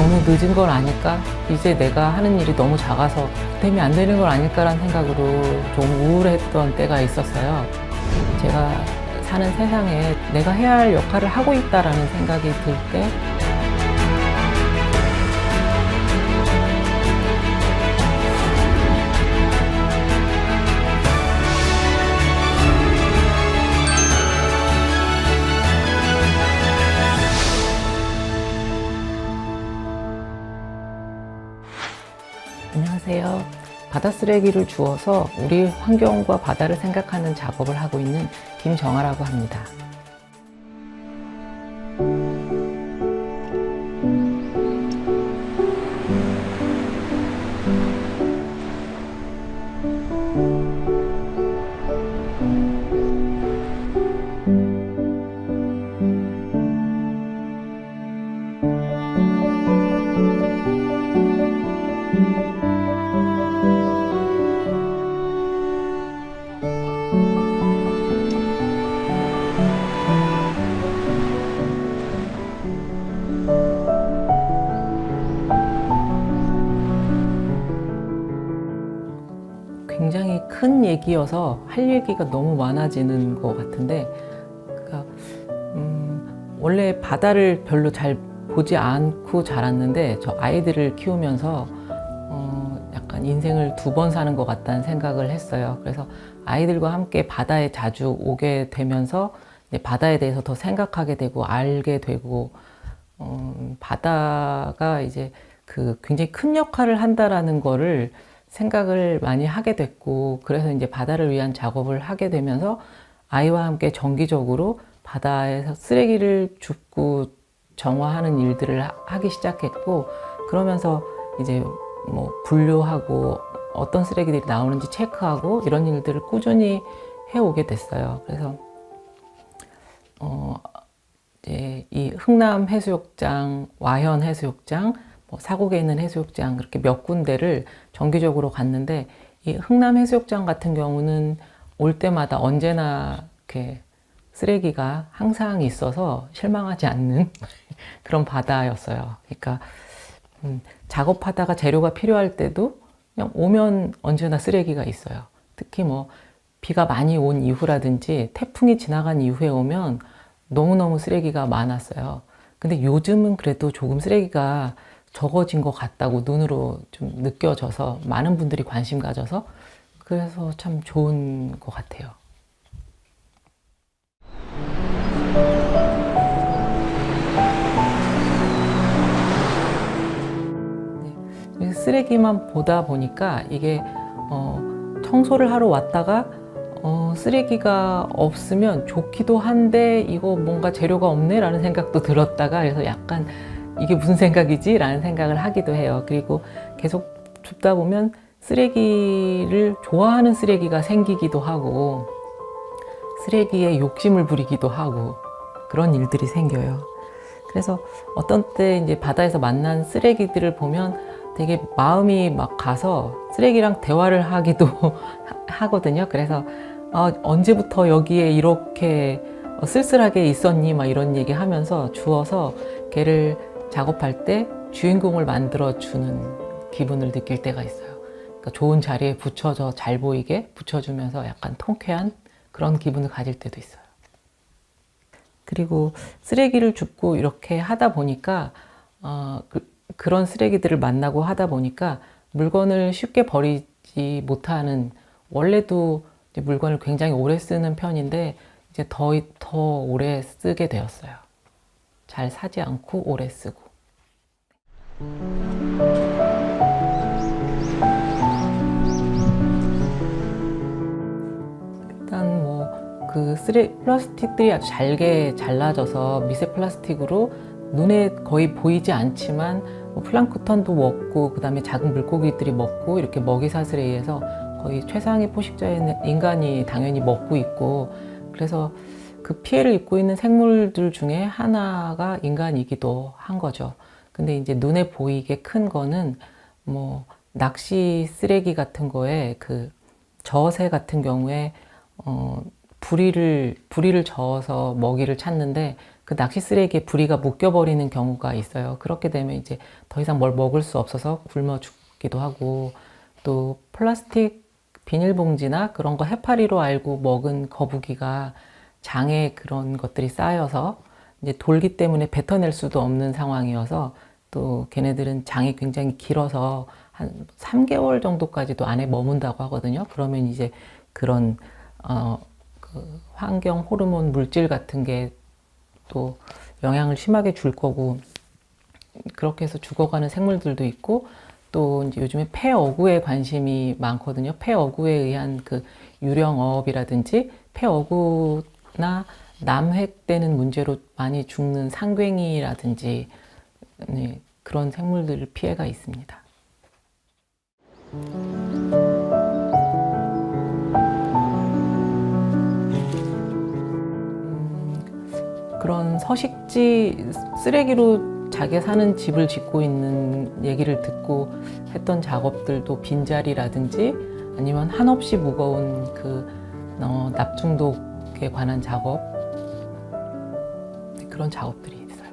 너무 늦은 걸 아닐까? 이제 내가 하는 일이 너무 작아서 되면 안 되는 걸 아닐까라는 생각으로 좀 우울했던 때가 있었어요. 제가 사는 세상에 내가 해야 할 역할을 하고 있다라는 생각이 들 때, 바다 쓰레기를 주워서 우리 환경과 바다를 생각하는 작업을 하고 있는 김정아라고 합니다. 큰 얘기여서 할 얘기가 너무 많아지는 것 같은데, 그러니까 음, 원래 바다를 별로 잘 보지 않고 자랐는데 저 아이들을 키우면서 어, 약간 인생을 두 번 사는 것 같다는 생각을 했어요. 그래서 아이들과 함께 바다에 자주 오게 되면서 바다에 대해서 더 생각하게 되고 알게 되고 음, 바다가 이제 그 굉장히 큰 역할을 한다라는 거를 생각을 많이 하게 됐고 그래서 이제 바다를 위한 작업을 하게 되면서 아이와 함께 정기적으로 바다에서 쓰레기를 줍고 정화하는 일들을 하- 하기 시작했고 그러면서 이제 뭐 분류하고 어떤 쓰레기들이 나오는지 체크하고 이런 일들을 꾸준히 해오게 됐어요. 그래서 어 이제 이 흥남 해수욕장, 와현 해수욕장, 뭐 사곡에 있는 해수욕장 그렇게 몇 군데를 정기적으로 갔는데 이 흥남 해수욕장 같은 경우는 올 때마다 언제나 이렇게 쓰레기가 항상 있어서 실망하지 않는 그런 바다였어요. 그러니까 음, 작업하다가 재료가 필요할 때도 그냥 오면 언제나 쓰레기가 있어요. 특히 뭐 비가 많이 온 이후라든지 태풍이 지나간 이후에 오면 너무너무 쓰레기가 많았어요. 근데 요즘은 그래도 조금 쓰레기가 적어진 것 같다고 눈으로 좀 느껴져서 많은 분들이 관심 가져서 그래서 참 좋은 것 같아요. 네. 쓰레기만 보다 보니까 이게 어, 청소를 하러 왔다가 어, 쓰레기가 없으면 좋기도 한데 이거 뭔가 재료가 없네라는 생각도 들었다가 그래서 약간 이게 무슨 생각이지? 라는 생각을 하기도 해요. 그리고 계속 줍다 보면 쓰레기를 좋아하는 쓰레기가 생기기도 하고 쓰레기에 욕심을 부리기도 하고 그런 일들이 생겨요. 그래서 어떤 때 이제 바다에서 만난 쓰레기들을 보면 되게 마음이 막 가서 쓰레기랑 대화를 하기도 하거든요. 그래서 아, 언제부터 여기에 이렇게 쓸쓸하게 있었니? 막 이런 얘기 하면서 주워서 걔를 작업할 때 주인공을 만들어주는 기분을 느낄 때가 있어요. 그러니까 좋은 자리에 붙여져 잘 보이게 붙여주면서 약간 통쾌한 그런 기분을 가질 때도 있어요. 그리고 쓰레기를 줍고 이렇게 하다 보니까 어, 그, 그런 쓰레기들을 만나고 하다 보니까 물건을 쉽게 버리지 못하는 원래도 물건을 굉장히 오래 쓰는 편인데 이제 더, 더 오래 쓰게 되었어요. 잘 사지 않고 오래 쓰고. 일단 뭐 그 쓰레 플라스틱들이 아주 잘게 잘라져서 미세 플라스틱으로 눈에 거의 보이지 않지만 뭐 플랑크톤도 먹고 그다음에 작은 물고기들이 먹고 이렇게 먹이 사슬에 의해서 거의 최상의 포식자인 인간이 당연히 먹고 있고 그래서 그 피해를 입고 있는 생물들 중에 하나가 인간이기도 한 거죠. 근데 이제 눈에 보이게 큰 거는 뭐 낚시 쓰레기 같은 거에 그 저새 같은 경우에 어 부리를 부리를 저어서 먹이를 찾는데 그 낚시 쓰레기에 부리가 묶여 버리는 경우가 있어요. 그렇게 되면 이제 더 이상 뭘 먹을 수 없어서 굶어 죽기도 하고 또 플라스틱 비닐봉지나 그런 거 해파리로 알고 먹은 거북이가 장에 그런 것들이 쌓여서 이제 돌기 때문에 뱉어낼 수도 없는 상황이어서 또 걔네들은 장이 굉장히 길어서 한 3개월 정도까지도 안에 머문다고 하거든요. 그러면 이제 그런 어, 그 환경 호르몬 물질 같은 게 또 영향을 심하게 줄 거고 그렇게 해서 죽어가는 생물들도 있고 또 이제 요즘에 폐어구에 관심이 많거든요. 폐어구에 의한 그 유령어업이라든지 폐어구 나 남획되는 문제로 많이 죽는 상괭이라든지 네, 그런 생물들 피해가 있습니다. 그런 서식지 쓰레기로 자기 사는 집을 짓고 있는 얘기를 듣고 했던 작업들도 빈자리라든지 아니면 한없이 무거운 그 어, 납중독 에 관한 작업 네, 그런 작업들이 있어요.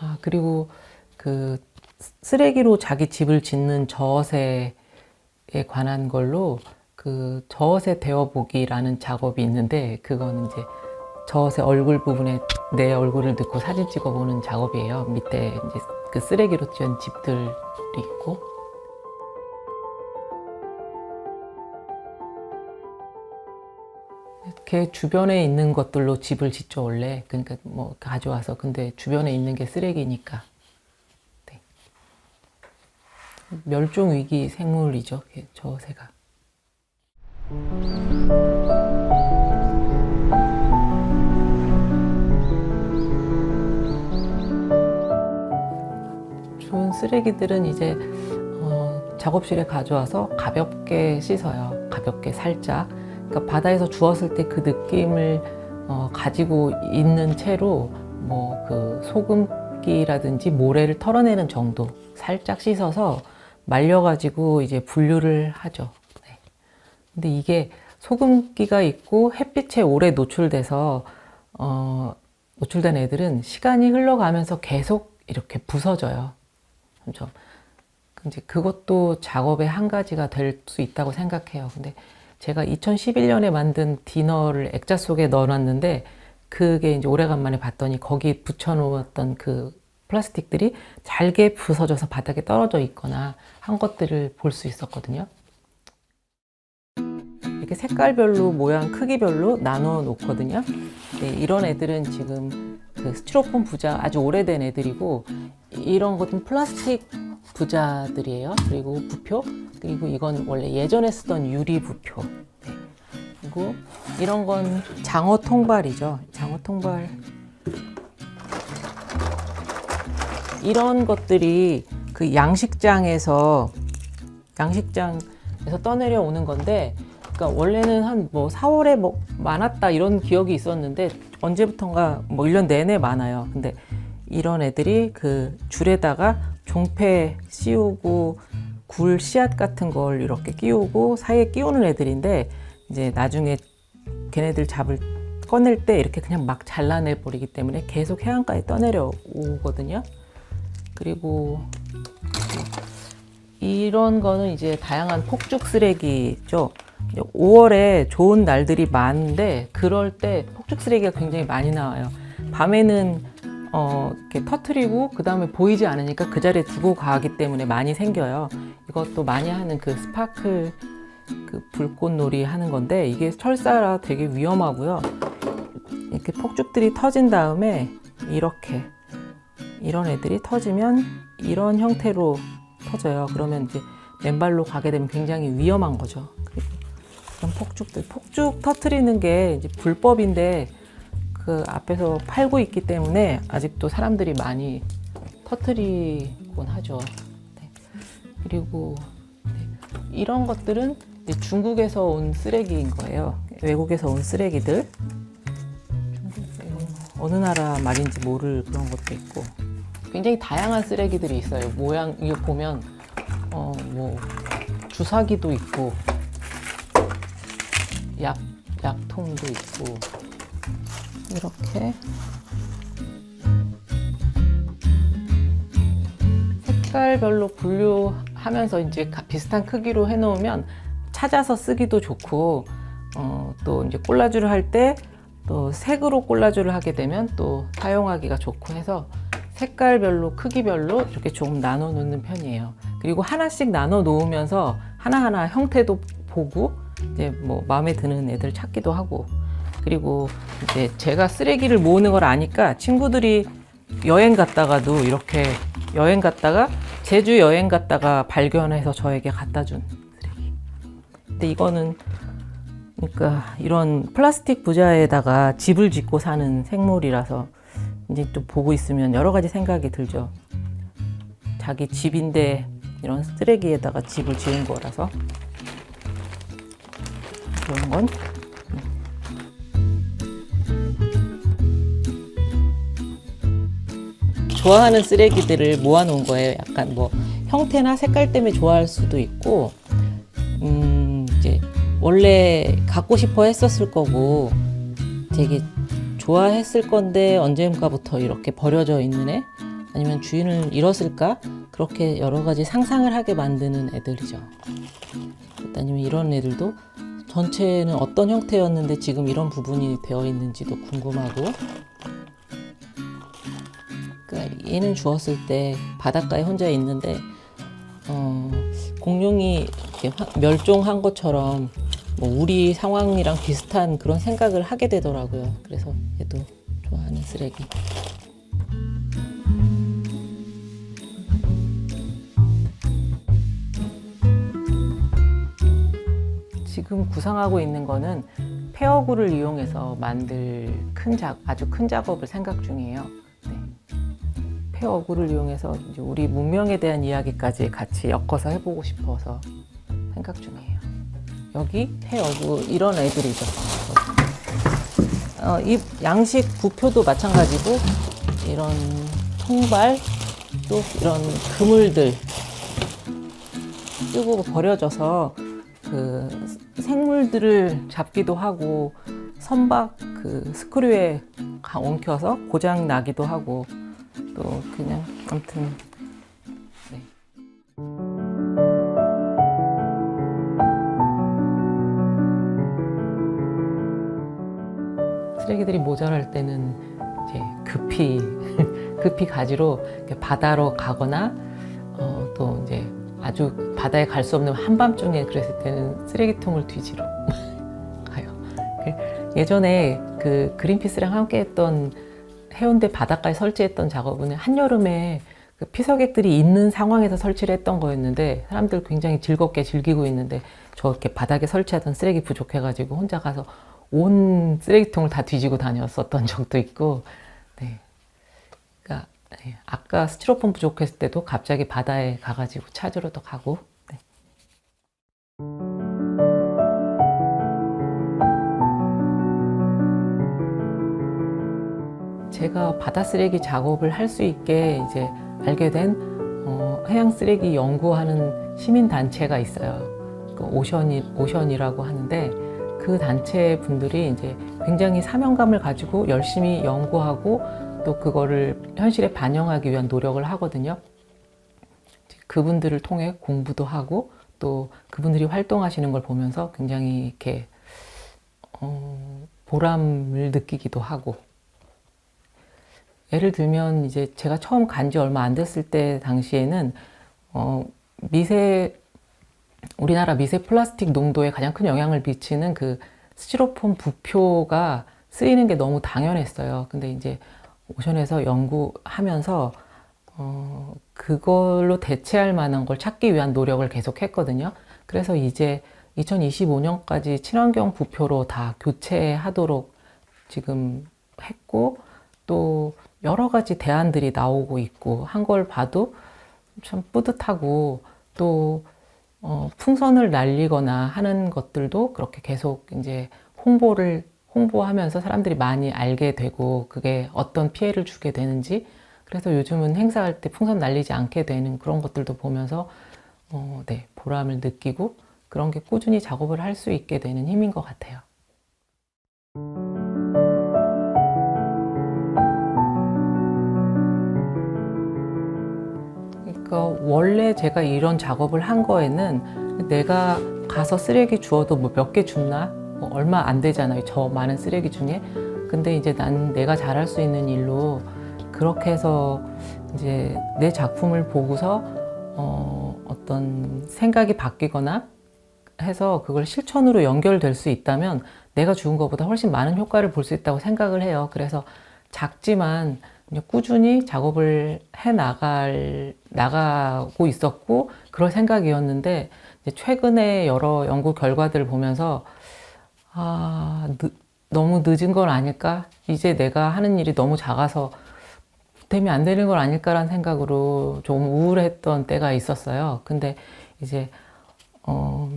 아 그리고 그 쓰레기로 자기 집을 짓는 저어새에 관한 걸로 그 저어새 되어보기라는 작업이 있는데 그거는 이제 저새 얼굴 부분에 내 얼굴을 넣고 사진 찍어보는 작업이에요. 밑에 이제 그 쓰레기로 지은 집들이 있고. 걔 주변에 있는 것들로 집을 짓죠 원래. 그러니까 뭐 가져와서 근데 주변에 있는 게 쓰레기니까. 네. 멸종 위기 생물이죠. 걔 저새가. 주운 쓰레기들은 이제 어, 작업실에 가져와서 가볍게 씻어요. 가볍게 살짝. 그러니까 바다에서 주웠을 때 그 느낌을 어, 가지고 있는 채로 뭐 그 소금기라든지 모래를 털어내는 정도 살짝 씻어서 말려가지고 이제 분류를 하죠. 네. 근데 이게 소금기가 있고 햇빛에 오래 노출돼서 어, 노출된 애들은 시간이 흘러가면서 계속 이렇게 부서져요. 점점. 이제 그것도 작업의 한 가지가 될 수 있다고 생각해요. 근데 제가 2011년에 만든 디너를 액자 속에 넣어놨는데 그게 이제 오래간만에 봤더니 거기 붙여놓았던 그 플라스틱들이 잘게 부서져서 바닥에 떨어져 있거나 한 것들을 볼 수 있었거든요. 이렇게 색깔별로 모양 크기별로 나눠 놓거든요. 네, 이런 애들은 지금 그 스티로폼 부자 아주 오래된 애들이고 이런 것은 플라스틱 부자들이에요. 그리고 부표 그리고 이건 원래 예전에 쓰던 유리 부표. 네. 그리고 이런 건 장어 통발이죠. 장어 통발. 이런 것들이 그 양식장에서 양식장에서 떠내려 오는 건데 그러니까 원래는 한 뭐 4월에 뭐 많았다 이런 기억이 있었는데 언제부턴가 뭐 1년 내내 많아요. 근데 이런 애들이 그 줄에다가 종패 씌우고 굴 씨앗 같은 걸 이렇게 끼우고 사이에 끼우는 애들인데 이제 나중에 걔네들 잡을 꺼낼 때 이렇게 그냥 막 잘라내 버리기 때문에 계속 해안가에 떠내려 오거든요. 그리고 이런 거는 이제 다양한 폭죽 쓰레기죠. 5월에 좋은 날들이 많은데 그럴 때 폭죽 쓰레기가 굉장히 많이 나와요. 밤에는 어, 이렇게 터트리고 그 다음에 보이지 않으니까 그 자리에 두고 가기 때문에 많이 생겨요. 이것도 많이 하는 그 스파클 그 불꽃놀이 하는 건데 이게 철사라 되게 위험하고요. 이렇게 폭죽들이 터진 다음에 이렇게 이런 애들이 터지면 이런 형태로 터져요. 그러면 이제 맨발로 가게 되면 굉장히 위험한 거죠. 그런 폭죽들, 폭죽 터트리는 게 이제 불법인데 그 앞에서 팔고 있기 때문에 아직도 사람들이 많이 터트리곤 하죠. 네. 그리고 네. 이런 것들은 중국에서 온 쓰레기인 거예요. 외국에서 온 쓰레기들. 어느 나라 말인지 모를 그런 것도 있고 굉장히 다양한 쓰레기들이 있어요. 모양 이거 보면 어 뭐 주사기도 있고 약, 약통도 있고 이렇게 색깔별로 분류하면서 이제 비슷한 크기로 해놓으면 찾아서 쓰기도 좋고 어, 또 이제 콜라주를 할 때 또 색으로 콜라주를 하게 되면 또 사용하기가 좋고 해서 색깔별로 크기별로 이렇게 조금 나눠 놓는 편이에요. 그리고 하나씩 나눠 놓으면서 하나하나 형태도 보고 이제 뭐 마음에 드는 애들 찾기도 하고 그리고 이제 제가 쓰레기를 모으는 걸 아니까 친구들이 여행 갔다가도 이렇게 여행 갔다가 제주 여행 갔다가 발견해서 저에게 갖다 준 쓰레기. 근데 이거는 그러니까 이런 플라스틱 부자에다가 집을 짓고 사는 생물이라서 이제 또 보고 있으면 여러 가지 생각이 들죠. 자기 집인데 이런 쓰레기에다가 집을 지은 거라서 그런 건 좋아하는 쓰레기들을 모아놓은 거예요. 약간 뭐 형태나 색깔 때문에 좋아할 수도 있고, 음, 이제 원래 갖고 싶어 했었을 거고, 되게 좋아했을 건데 언젠가부터 이렇게 버려져 있는 애, 아니면 주인을 잃었을까? 그렇게 여러 가지 상상을 하게 만드는 애들이죠. 아니면 이런 애들도 전체는 어떤 형태였는데 지금 이런 부분이 되어 있는지도 궁금하고, 그러니까 얘는 주었을 때 바닷가에 혼자 있는데 어, 공룡이 멸종한 것처럼 뭐 우리 상황이랑 비슷한 그런 생각을 하게 되더라고요. 그래서 얘도 좋아하는 쓰레기. 지금 구상하고 있는 거는 페어구를 이용해서 만들 큰 작, 아주 큰 작업을 생각 중이에요. 네. 페어구를 이용해서 우리 문명에 대한 이야기까지 같이 엮어서 해보고 싶어서 생각 중이에요. 여기 페어구 이런 애들이죠. 어, 이 양식 부표도 마찬가지고 이런 통발 또 이런 그물들 쓰고 버려져서 그 생물들을 잡기도 하고 선박 그 스크류에 가- 엉켜서 고장 나기도 하고 또 그냥 아무튼 네. 쓰레기들이 모자랄 때는 이제 급히 급히 가지로 바다로 가거나 어, 또 이제 아주 바다에 갈 수 없는 한밤중에 그랬을 때는 쓰레기통을 뒤지러 가요. 그 예전에 그 그린피스랑 함께 했던 해운대 바닷가에 설치했던 작업은 한여름에 그 피서객들이 있는 상황에서 설치를 했던 거였는데 사람들 굉장히 즐겁게 즐기고 있는데 저 이렇게 바닥에 설치하던 쓰레기 부족해가지고 혼자 가서 온 쓰레기통을 다 뒤지고 다녔었던 적도 있고, 네. 그러니까 네, 아까 스티로폼 부족했을 때도 갑자기 바다에 가가지고 찾으러도 가고. 제가 바다 쓰레기 작업을 할 수 있게 이제 알게 된 어, 해양 쓰레기 연구하는 시민 단체가 있어요. 그 오션이 오션이라고 하는데 그 단체 분들이 이제 굉장히 사명감을 가지고 열심히 연구하고 또 그거를 현실에 반영하기 위한 노력을 하거든요. 그분들을 통해 공부도 하고 또 그분들이 활동하시는 걸 보면서 굉장히 이렇게 어, 보람을 느끼기도 하고 예를 들면 이제 제가 처음 간 지 얼마 안 됐을 때 당시에는 어, 미세 우리나라 미세 플라스틱 농도에 가장 큰 영향을 미치는 그 스티로폼 부표가 쓰이는 게 너무 당연했어요. 근데 이제 오션에서 연구하면서 어, 그걸로 대체할 만한 걸 찾기 위한 노력을 계속 했거든요. 그래서 이제 2025년까지 친환경 부표로 다 교체하도록 지금 했고 또 여러 가지 대안들이 나오고 있고 한 걸 봐도 참 뿌듯하고 또 어, 풍선을 날리거나 하는 것들도 그렇게 계속 이제 홍보를 홍보하면서 사람들이 많이 알게 되고 그게 어떤 피해를 주게 되는지 그래서 요즘은 행사할 때 풍선 날리지 않게 되는 그런 것들도 보면서 어, 네, 보람을 느끼고 그런 게 꾸준히 작업을 할 수 있게 되는 힘인 것 같아요. 그러니까 원래 제가 이런 작업을 한 거에는 내가 가서 쓰레기 주워도 뭐 몇 개 줍나 뭐 얼마 안 되잖아요. 저 많은 쓰레기 중에. 근데 이제 난 내가 잘할 수 있는 일로 그렇게 해서 이제 내 작품을 보고서 어, 어떤 생각이 바뀌거나 해서 그걸 실천으로 연결될 수 있다면 내가 주은 것보다 훨씬 많은 효과를 볼 수 있다고 생각을 해요. 그래서 작지만 꾸준히 작업을 해 나갈 나가고 있었고 그럴 생각이었는데 최근에 여러 연구 결과들을 보면서 아 늦- 너무 늦은 건 아닐까? 이제 내가 하는 일이 너무 작아서 되면 안 되는 건 아닐까라는 생각으로 좀 우울했던 때가 있었어요. 근데 이제 어,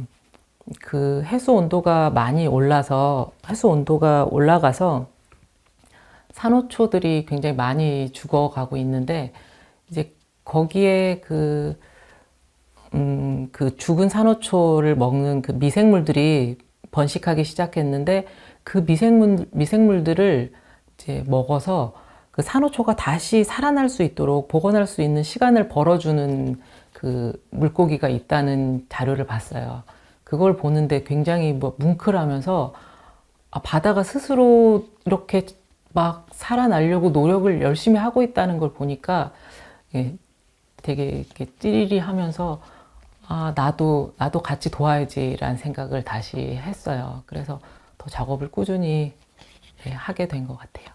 그 해수 온도가 많이 올라서 해수 온도가 올라가서 산호초들이 굉장히 많이 죽어가고 있는데 이제 거기에 그, 음, 그 죽은 산호초를 먹는 그 미생물들이 번식하기 시작했는데 그 미생물, 미생물들을 이제 먹어서 그 산호초가 다시 살아날 수 있도록 복원할 수 있는 시간을 벌어주는 그 물고기가 있다는 자료를 봤어요. 그걸 보는데 굉장히 뭐 뭉클하면서 아, 바다가 스스로 이렇게 막 살아나려고 노력을 열심히 하고 있다는 걸 보니까 예, 되게 이렇게 찌리리 하면서 아, 나도, 나도 같이 도와야지라는 생각을 다시 했어요. 그래서 더 작업을 꾸준히 예, 하게 된 것 같아요.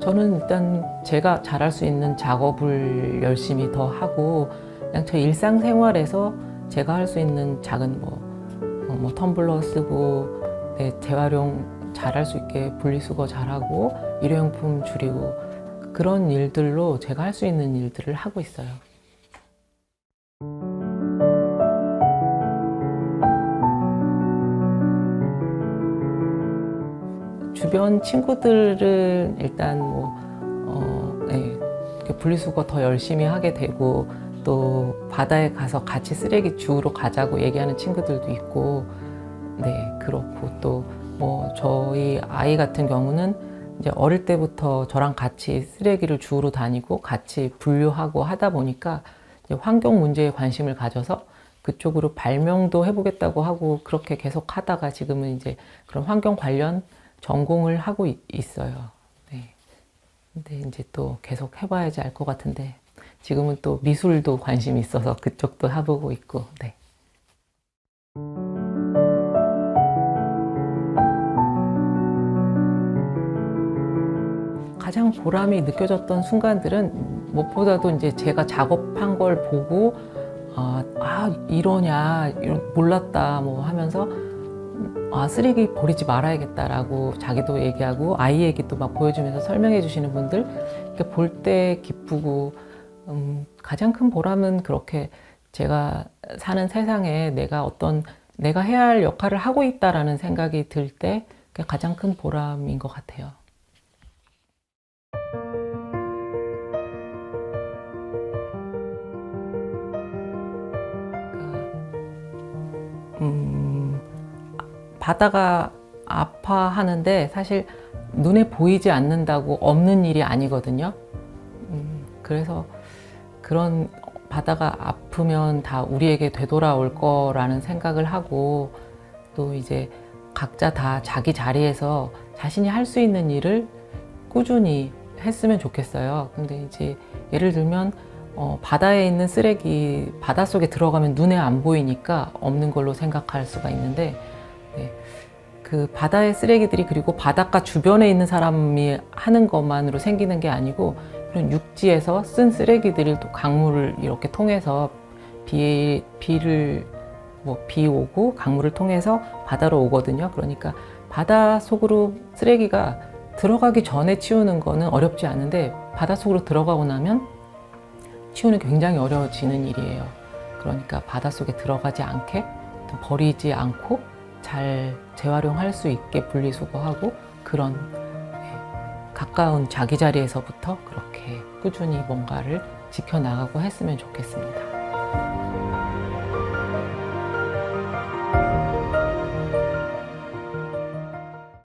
저는 일단 제가 잘할 수 있는 작업을 열심히 더 하고 그냥 저 일상생활에서 제가 할 수 있는 작은 뭐, 어, 뭐 텀블러 쓰고 네, 재활용 잘할 수 있게 분리수거 잘하고 일회용품 줄이고 그런 일들로 제가 할 수 있는 일들을 하고 있어요. 주변 친구들은 일단 뭐, 어, 네, 분리수거 더 열심히 하게 되고 또 바다에 가서 같이 쓰레기 주우러 가자고 얘기하는 친구들도 있고, 네, 그렇고 또 뭐 저희 아이 같은 경우는 이제 어릴 때부터 저랑 같이 쓰레기를 주우러 다니고 같이 분류하고 하다 보니까 이제 환경 문제에 관심을 가져서 그쪽으로 발명도 해보겠다고 하고 그렇게 계속 하다가 지금은 이제 그런 환경 관련 전공을 하고 있- 있어요. 네. 근데 이제 또 계속 해봐야지 알 것 같은데 지금은 또 미술도 관심이 있어서 그쪽도 해보고 있고, 네. 가장 보람이 느껴졌던 순간들은 무엇보다도 이제 제가 작업한 걸 보고 아, 아 이러냐 몰랐다 뭐 하면서 아 쓰레기 버리지 말아야겠다라고 자기도 얘기하고 아이에게 또막 보여주면서 설명해 주시는 분들 이렇게 볼때 기쁘고 음, 가장 큰 보람은 그렇게 제가 사는 세상에 내가 어떤 내가 해야 할 역할을 하고 있다라는 생각이 들 때 가장 큰 보람인 것 같아요. 음, 바다가 아파하는데 사실 눈에 보이지 않는다고 없는 일이 아니거든요. 음, 그래서 그런 바다가 아프면 다 우리에게 되돌아올 거라는 생각을 하고 또 이제 각자 다 자기 자리에서 자신이 할 수 있는 일을 꾸준히 했으면 좋겠어요. 근데 이제 예를 들면 어, 바다에 있는 쓰레기 바닷속에 들어가면 눈에 안 보이니까 없는 걸로 생각할 수가 있는데 네, 그 바다의 쓰레기들이 그리고 바닷가 주변에 있는 사람이 하는 것만으로 생기는 게 아니고 그런 육지에서 쓴 쓰레기들이 또 강물을 이렇게 통해서 비, 비를 뭐 비 오고 강물을 통해서 바다로 오거든요. 그러니까 바다 속으로 쓰레기가 들어가기 전에 치우는 거는 어렵지 않은데 바다 속으로 들어가고 나면 치우는 게 굉장히 어려워지는 일이에요. 그러니까 바닷속에 들어가지 않게 또 버리지 않고 잘 재활용할 수 있게 분리수거하고 그런 예, 가까운 자기 자리에서부터 그렇게 꾸준히 뭔가를 지켜나가고 했으면 좋겠습니다.